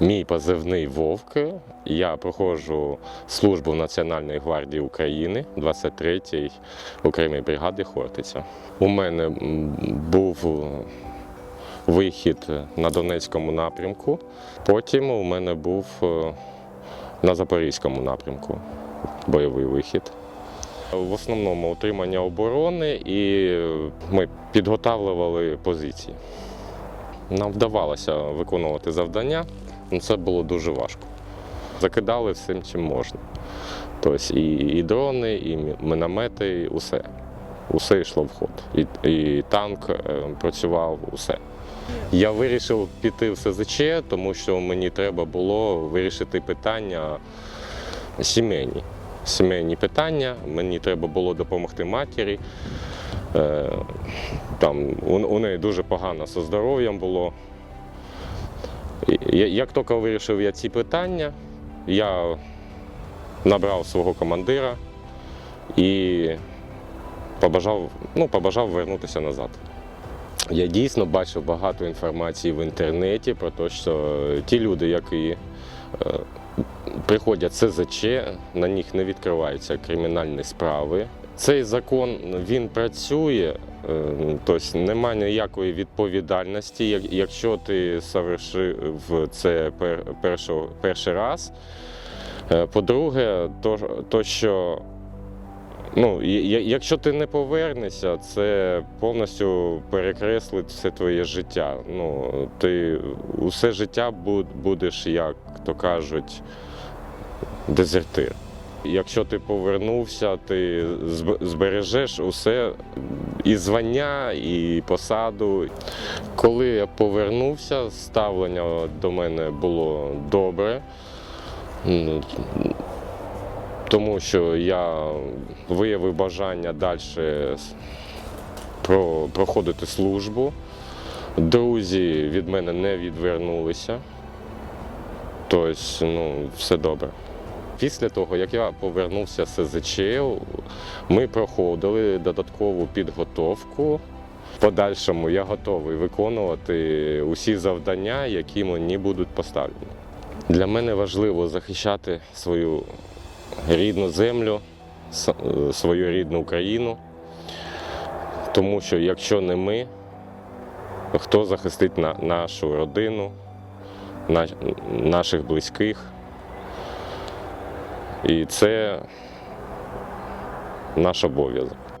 Мій позивний Вовк. Я проходжу службу Національної гвардії України 23-й окремій бригади Хортиця. У мене був вихід на Донецькому напрямку. Потім у мене був е, на Запорізькому напрямку бойовий вихід. В основному утримання оборони і ми підготавлювали позиції. Нам вдавалося виконувати завдання, це було дуже важко. Закидали всім, чим можна. Тобто і, і дрони, і міномети, і усе. Усе йшло в ход. І, і танк е, працював, усе. Я вирішив піти в СЗЧ, тому що мені треба було вирішити питання сімейні. Сімейні питання, мені треба було допомогти матері. Е, Там, у неї дуже погано зі здоров'ям було. Як тільки вирішив я ці питання, я набрав свого командира і побажав, ну, побажав вернутися назад. Я дійсно бачив багато інформації в інтернеті про те, що ті люди, які е, приходять СЗЧ, на них не відкриваються кримінальні справи. Цей закон він працює, е, тобто немає ніякої відповідальності. Якщо ти совершив це пер- перший раз. Е, По-друге, то, то що ну, якщо ти не повернешся, це повністю перекреслить все твоє життя. Ну, ти усе життя будеш, як то кажуть, дезертир. Якщо ти повернувся, ти збережеш усе і звання, і посаду. Коли я повернувся, ставлення до мене було добре. Тому що я виявив бажання далі проходити службу. Друзі від мене не відвернулися. Тобто, ну, все добре. Після того, як я повернувся з СЗЧ, ми проходили додаткову підготовку. В подальшому я готовий виконувати усі завдання, які мені будуть поставлені. Для мене важливо захищати свою рідну землю, е, свою рідну Україну. Тому що якщо не ми, хто захистить нашу родину, наших близьких. І це наш обов'язок.